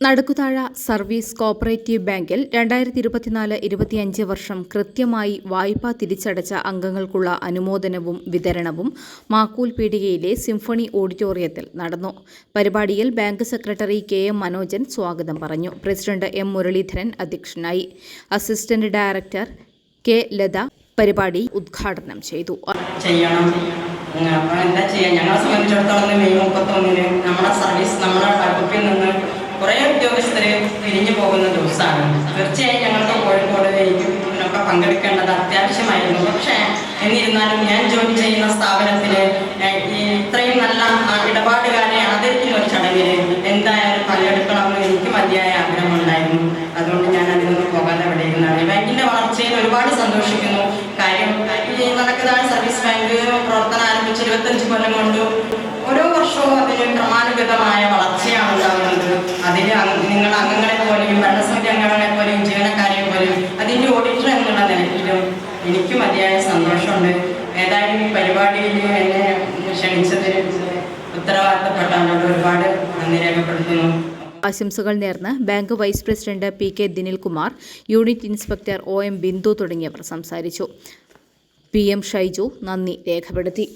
Nadakkuthazha service cooperative ബാങ്കിൽ രണ്ടായിരത്തി ഇരുപത്തിനാല് ഇരുപത്തിയഞ്ച് വർഷം കൃത്യമായി വായ്പ തിരിച്ചടച്ച അംഗങ്ങൾക്കുള്ള അനുമോദനവും വിതരണവും മാക്കൂൽ പീടികയിലെ സിംഫണി ഓഡിറ്റോറിയത്തിൽ നടന്നു. പരിപാടിയിൽ bank secretary K M Manojan സ്വാഗതം പറഞ്ഞു. പ്രസിഡന്റ് എം മുരളീധരൻ അധ്യക്ഷനായി. അസിസ്റ്റന്റ് ഡയറക്ടർ കെ ലത പരിപാടി ഉദ്ഘാടനം ചെയ്തു. ചെയ്യണം. ഞങ്ങളെ സംബന്ധിച്ചിടത്തോളം മെയ് മുപ്പത്തൊന്നിന് നമ്മുടെ സർവീസ് നമ്മുടെ കുറേ ഉദ്യോഗസ്ഥര് പിരിഞ്ഞു പോകുന്ന ദിവസമാണ്. തീർച്ചയായും ഞങ്ങൾക്ക് കോഴിക്കോട് ഇതിനൊക്കെ പങ്കെടുക്കേണ്ടത് അത്യാവശ്യമായിരുന്നു. പക്ഷേ എന്നിരുന്നാലും ഞാൻ ജോലി ചെയ്യുന്ന സ്ഥാപനത്തിൽ ഇത്രയും നല്ല ഇടപാടുകാരെ ആദരിക്കുന്ന ഒരു ചടങ്ങിൽ എന്തായാലും പങ്കെടുക്കണമെന്ന് എനിക്ക് മതിയായ ആഗ്രഹമുണ്ടായിരുന്നു. അതുകൊണ്ട് ഞാൻ അതിനൊന്നും പോകാതെ അവിടെ ഇരുന്നാണ് ബാങ്കിന്റെ വളർച്ചയിൽ ഒരുപാട് സന്തോഷിക്കുന്നു. കാര്യം നടക്കുന്ന സർവീസ് ബാങ്ക് പ്രവർത്തനം ആരംഭിച്ച് ഇരുപത്തഞ്ച് കൊല്ലം കൊണ്ട് എനിക്ക് മതിയായ സന്തോഷമുണ്ട്. ഏതായാലും ഈ പരിപാടിയിൽ എന്നെ ക്ഷണിച്ചതിന് ഉത്തരവാദിത്തപ്പെട്ടാണ്. ഒരുപാട് നന്ദി രേഖപ്പെടുത്തുന്നു. ആശംസകൾ നേർന്ന് bank vice president P K Dinilkumar unit inspector O M Bindu തുടങ്ങിയവർ സംസാരിച്ചു. പി എം ഷൈജു നന്ദി രേഖപ്പെടുത്തി.